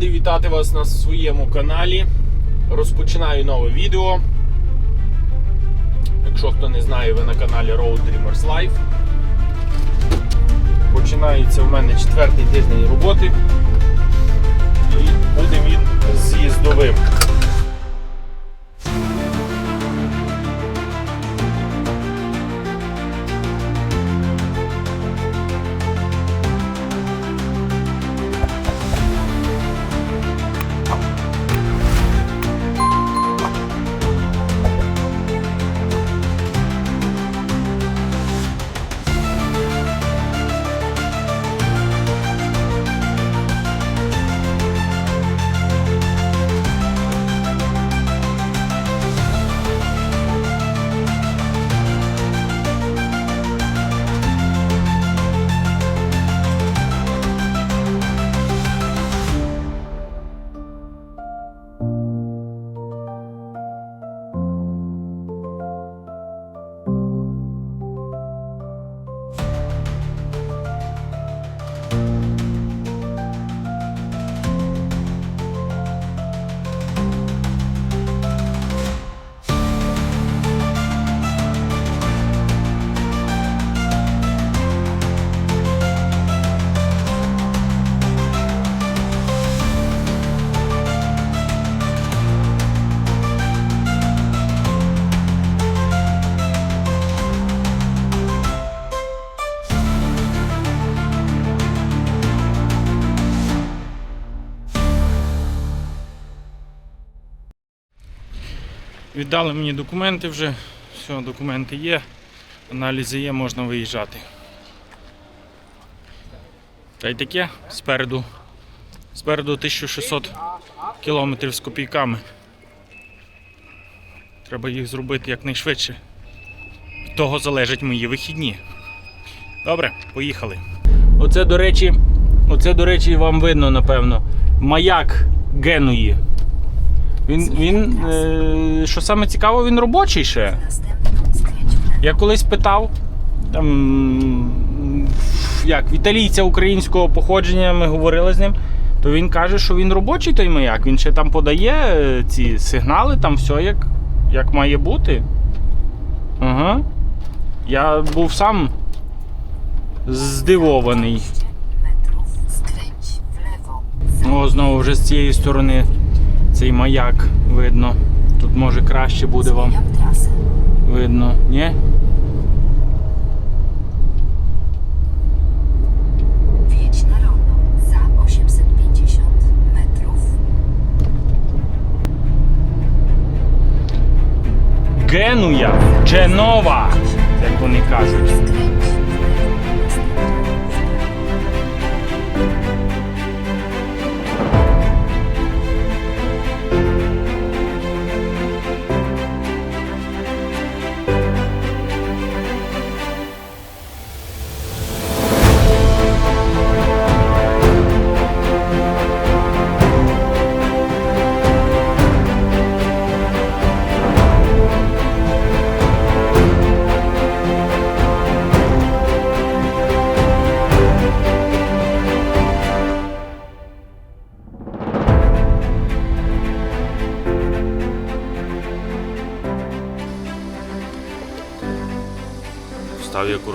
Радий вітати вас на своєму каналі. Розпочинаю нове відео. Якщо хто не знає, ви на каналі Road Dreamers Life. Починається в мене четвертий тиждень роботи. І буде він з'їздовим. Віддали мені документи вже. Все, документи є, аналізи є, можна виїжджати. Та й таке спереду. Спереду 1600 кілометрів з копійками. Треба їх зробити якнайшвидше. Від того залежать мої вихідні. Добре, поїхали. Оце, до речі, оце, до речі, вам видно, напевно. Маяк Генуї. Він, він е, що саме цікаво, він робочий ще. Я колись питав, там, як, італійця українського походження, ми говорили з ним, то він каже, що він робочий той маяк, він ще там подає е, ці сигнали, там все як, як має бути. Ага. Я був сам здивований. 200 metrów skręć w lewo. О, знову вже з цієї сторони цей маяк видно. Тут може краще буде вам видно, ні? Wjedź na rondo za 850 metrów. Генуя, Дженова, як вони кажуть.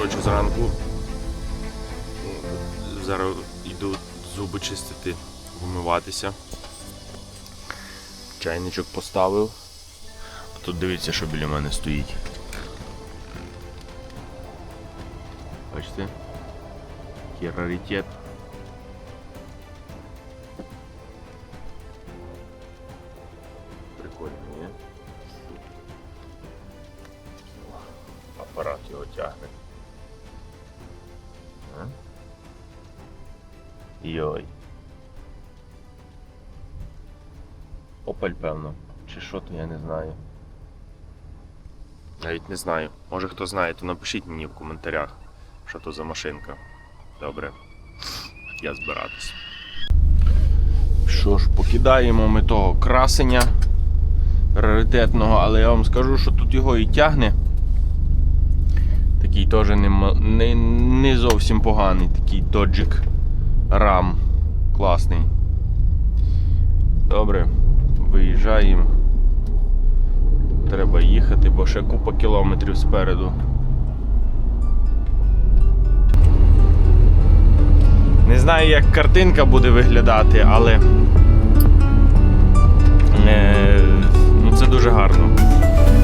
Коротше, зранку. Зараз йду зуби чистити, вмиватися. Чайничок поставив. Тут дивіться, що біля мене стоїть. Бачите? Який раритет. Опель, певно. Чи що то я не знаю. Навіть не знаю. Може хто знає, то напишіть мені в коментарях, що то за машинка. Добре. Я збиратись. Що ж, покидаємо ми того красення раритетного, але я вам скажу, що тут його і тягне. Такий теж не, не, не зовсім поганий, такий доджик рам. Класний. Добре, виїжджаємо. Треба їхати, бо ще купа кілометрів спереду. Не знаю, як картинка буде виглядати, але е, ну, це дуже гарно.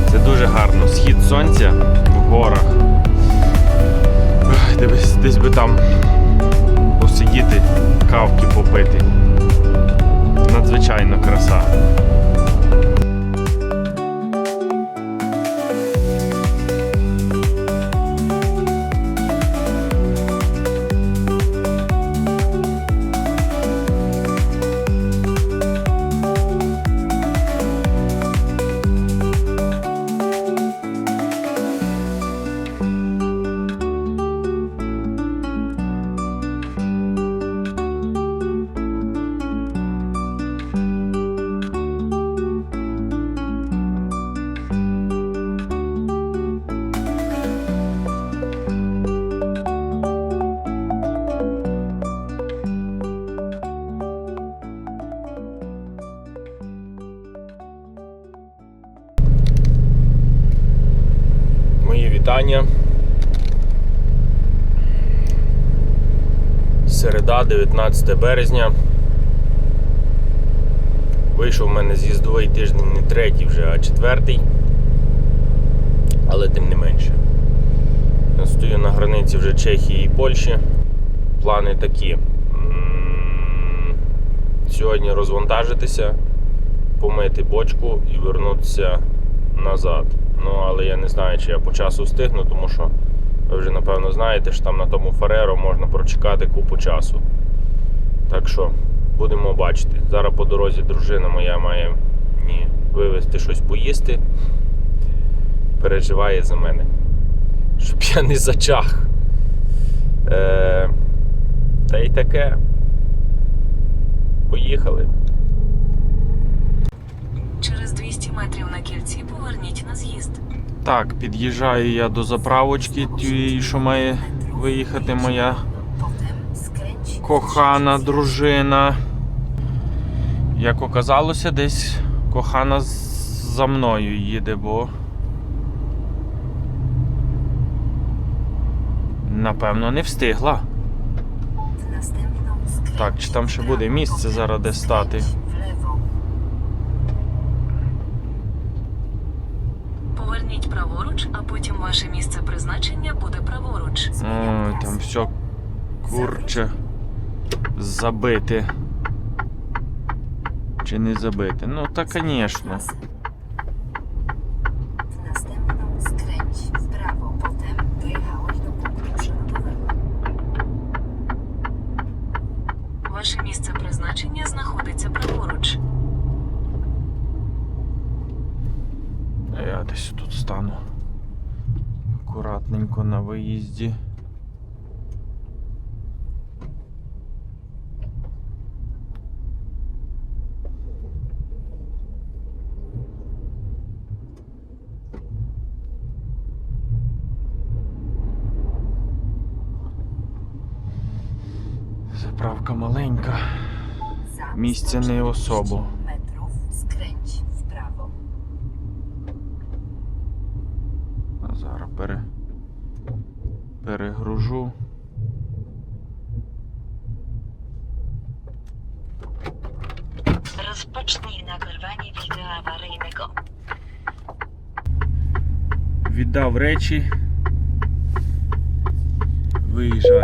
Це дуже гарно. Схід сонця в горах. Дивись, десь би там посидіти, кавки попити. Надзвичайно краса. Мої вітання. Середа, 19 березня. Вийшов в мене з'їздовий тиждень не третій вже, а четвертий. Але тим не менше. Я стою на границі вже Чехії і Польщі. Плани такі. Сьогодні розвантажитися, помити бочку і вернутися назад. Ну, але я не знаю, чи я по часу встигну, тому що ви вже напевно знаєте, що там на тому Фареро можна прочекати купу часу. Так що будемо бачити. Зараз по дорозі дружина моя має мені вивезти щось поїсти. Переживає за мене. Щоб я не зачах. Е, та й таке. Поїхали. Через 200 метрів на кільці поверніть на з'їзд. Так, під'їжджаю я до заправочки, тієї, що має виїхати моя кохана дружина. Як оказалося, десь кохана за мною їде, бо. Напевно, не встигла. Так, чи там ще буде місце зараз де стати? Поверніть праворуч, а потім ваше місце призначення буде праворуч. Ой, там все курче забите. Чи не забите? Ну, та, звісно. Ваше місце призначення знаходиться праворуч. Я десь тут стану. Акуратненько на виїзді. Заправка маленька. Za Miejsce nie пере... перегружу. Розпочніть награвання відео аварійного. Віддав речі. Виїжджай.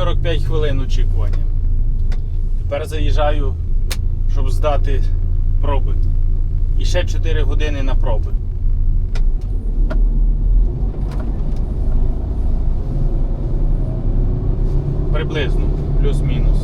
45 хвилин очікування. Тепер заїжджаю, щоб здати проби. І ще 4 години на проби. Приблизно, плюс-мінус.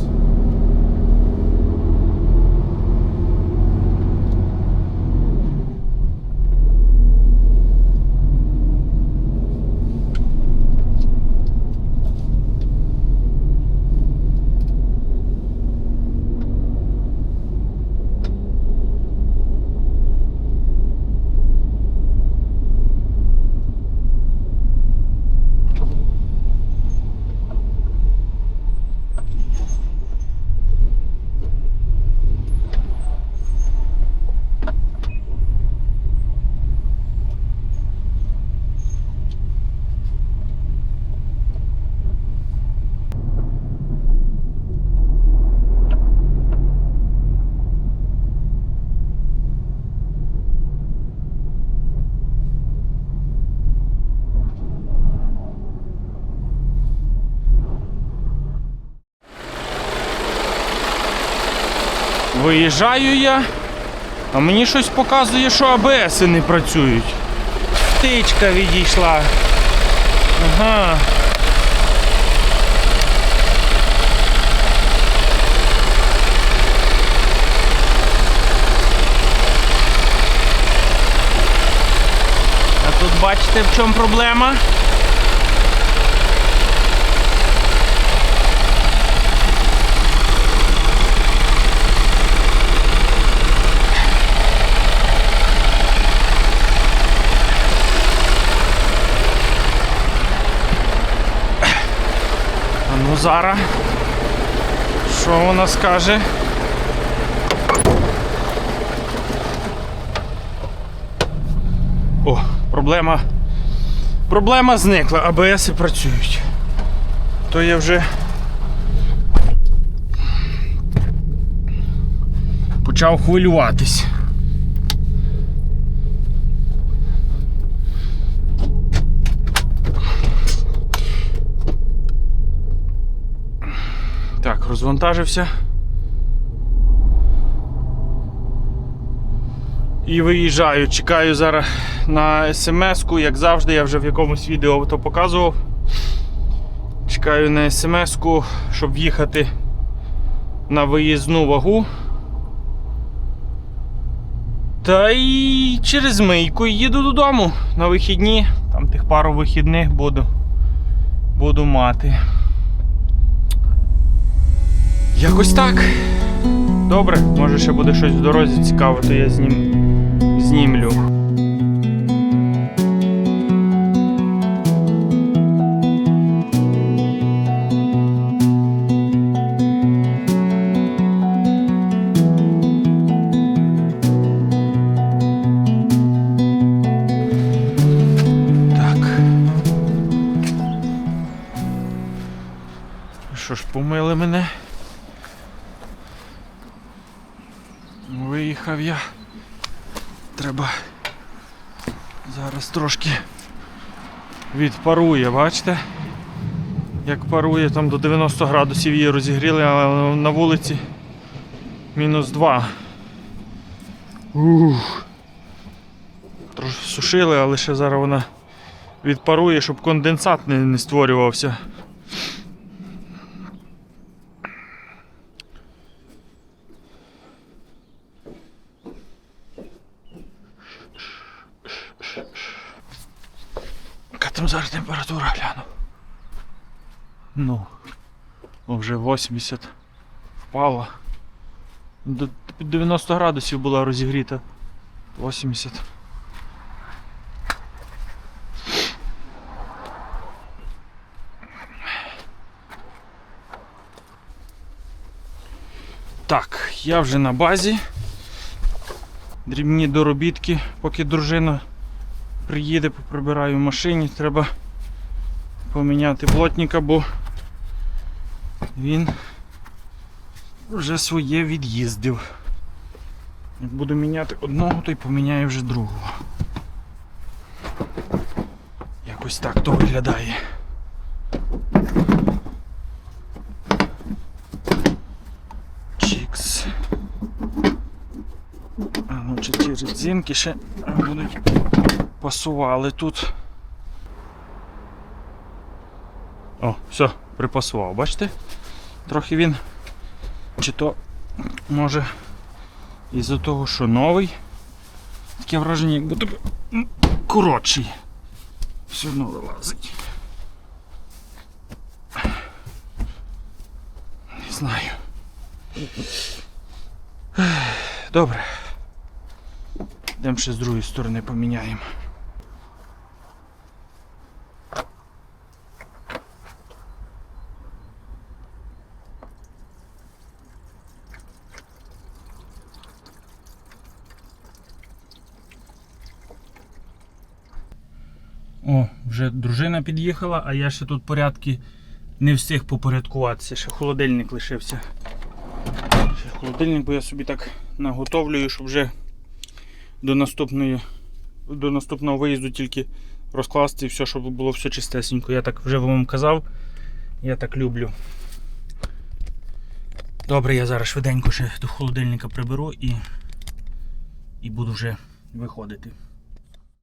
Виїжджаю я, а мені щось показує, що АБС не працюють. Птичка відійшла. Ага. А тут бачите, в чому проблема? А зараз. Що вона скаже? О, проблема. Проблема зникла, АБС працюють. То я вже. Почав хвилюватись. Так, розвантажився. І виїжджаю. Чекаю зараз на смс-ку, як завжди, я вже в якомусь відео то показував. Чекаю на смс-ку, щоб їхати на виїзну вагу. Та й через мийку їду додому на вихідні. Там тих пару вихідних буду, буду мати. Якось так. Добре, може ще буде щось в дорозі цікаве, то я знім... знімлю. Що ж, помили мене? Виїхав я. Треба зараз трошки відпарує, бачите? Як парує, там до 90 градусів її розігріли, але на вулиці мінус 2. Ух. Трошки сушили, але ще зараз вона відпарує, щоб конденсат не, не створювався. Яка там зараз температура гляну? Ну, вже 80 впала. До 90 градусів була розігріта. 80. Так, я вже на базі. Дрібні доробітки, поки дружина приїде, поприбираю в машині, треба поміняти плотника, бо він вже своє від'їздив. Як буду міняти одного, то й поміняю вже другого. Якось так то виглядає. Чікс. А ну чи ті резинки ще будуть пасували тут. О, все припасував, бачите? Трохи він. Чи то може із-за того, що новий. Таке враження, як будто б коротший. Все одно вилазить. Не знаю. Добре. Йдемо ще з другої сторони поміняємо. О, вже дружина під'їхала, а я ще тут порядки не встиг попорядкуватися. Ще холодильник лишився. Ще холодильник, бо я собі так наготовлюю, щоб вже до наступної, до наступного виїзду тільки розкласти і все, щоб було все чистесенько. Я так вже вам казав, я так люблю. Добре, я зараз швиденько ще до холодильника приберу і, і буду вже виходити.